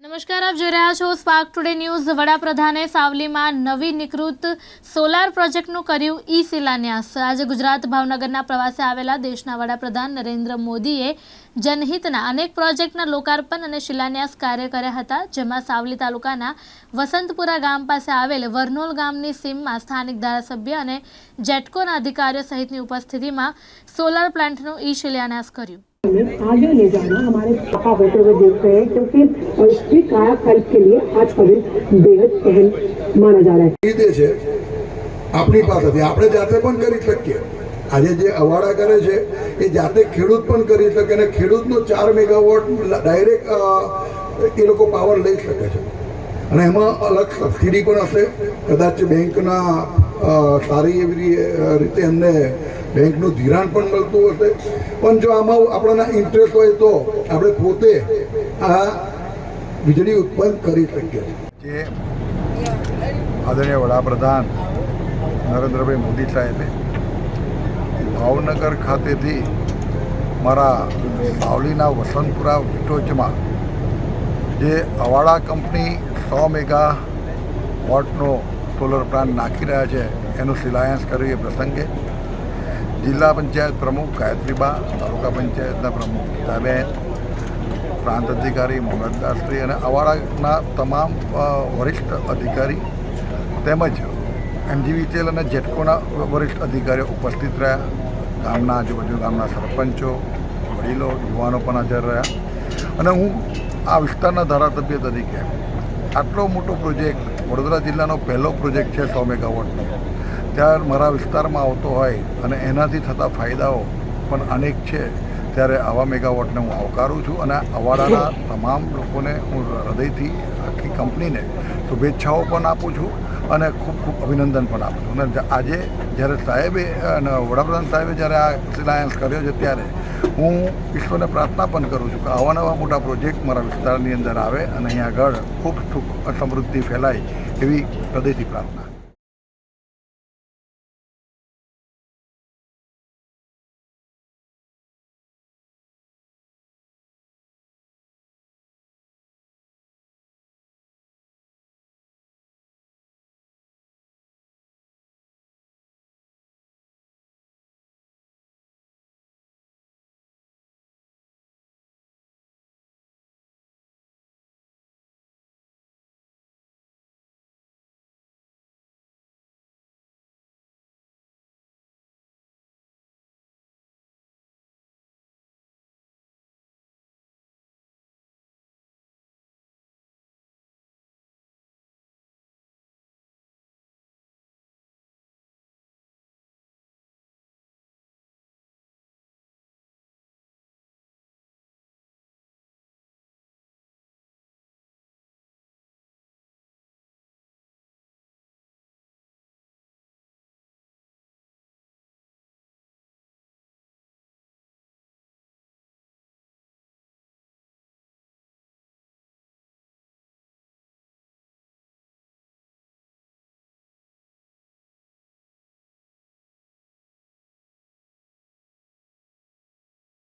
નમસ્કાર, આપ જોઈ રહ્યા છો સ્પાર્ક ટુડે ન્યૂઝ વડાપ્રધાને સાવલીમાં નવી નિકૃત સોલાર પ્રોજેક્ટનું કર્યું ઈ શિલાન્યાસ આજે ગુજરાત ભાવનગરના પ્રવાસે આવેલા દેશના વડાપ્રધાન નરેન્દ્ર મોદીએ જનહિતના અનેક પ્રોજેક્ટના લોકાર્પણ અને શિલાન્યાસ કાર્ય કર્યા હતા, જેમાં સાવલી તાલુકાના વસંતપુરા ગામ પાસે આવેલ વરનોલ ગામની સીમમાં સ્થાનિક ધારાસભ્ય અને જેટકોના અધિકારીઓ સહિતની ઉપસ્થિતિમાં સોલાર પ્લાન્ટનું ઈ શિલાન્યાસ કર્યું. हमें आगे ले जाना हमारे पापा होते हुए देख रहे हैं क्योंकि इसकी कायाकल्प के लिए आज का दिन बेहद अहम माना जा रहा है ખરીદે છે આપણી પાસેથી આપણે જાતે પણ કરી શકીએ આજે જે અવાડા કરે છે એ જાતે ખેડૂત પણ કરી શકે અને ખેડૂતનો ચાર મેગાવોટ ડાયરેક્ટ એ લોકો પાવર લઈ શકે છે અને એમાં અલગ સબસિડી પણ હશે કદાચ બેંકના અ, સારી એવી રી- રીતે એમને બેંકનું ધિરાણ પણ મળતું હશે. પણ જો આમાં આપણને ઇન્ટરેસ્ટ હોય તો આપણે પોતે આ વીજળી ઉત્પન્ન કરી શકીએ જે આદરણીય વડાપ્રધાન નરેન્દ્રભાઈ મોદી સાહેબે ભાવનગર ખાતેથી મારા સાવલીના વસંતપુરા વિટોચમાં જે અવાડા કંપની સો મેગા વોટનો સોલર પ્લાન્ટ નાખી રહ્યા છે, એનું શિલાન્યાસ કર્યું એ પ્રસંગે. જિલ્લા પંચાયત પ્રમુખ ગાયત્રીબા તાલુકા પંચાયતના પ્રમુખ ગીતાબેન પ્રાંત અધિકારી મોહમ્મદદાસશ્રી અને અવાડાના તમામ વરિષ્ઠ અધિકારી તેમજ એમજીવીસીએલ અને જેટકોના વરિષ્ઠ અધિકારીઓ ઉપસ્થિત રહ્યા. ગામના આજુબાજુ ગામના સરપંચો, વડીલો, યુવાનો પણ હાજર રહ્યા. અને હું આ વિસ્તારના ધારાસભ્ય તરીકે આટલો મોટો પ્રોજેક્ટ વડોદરા જિલ્લાનો પહેલો પ્રોજેક્ટ છે સો મેગાવોટનો. ત્યારે મારા વિસ્તારમાં આવતો હોય અને એનાથી થતા ફાયદાઓ પણ અનેક છે, ત્યારે આવા મેગાવોટને હું આવકારું છું અને અવાડાના તમામ લોકોને હું હૃદયથી આખી કંપનીને શુભેચ્છાઓ પણ આપું છું અને ખૂબ ખૂબ અભિનંદન પણ આપું છું. અને આજે જ્યારે સાહેબે અને વડાપ્રધાન સાહેબે જ્યારે આ શિલાયન્સ કર્યો છે ત્યારે હું ઈશ્વરને પ્રાર્થના પણ કરું છું કે આવા નવા મોટા પ્રોજેક્ટ મારા વિસ્તારની અંદર આવે અને અહીં આગળ ખૂબ સુખ સમૃદ્ધિ ફેલાય એવી હૃદયથી પ્રાર્થના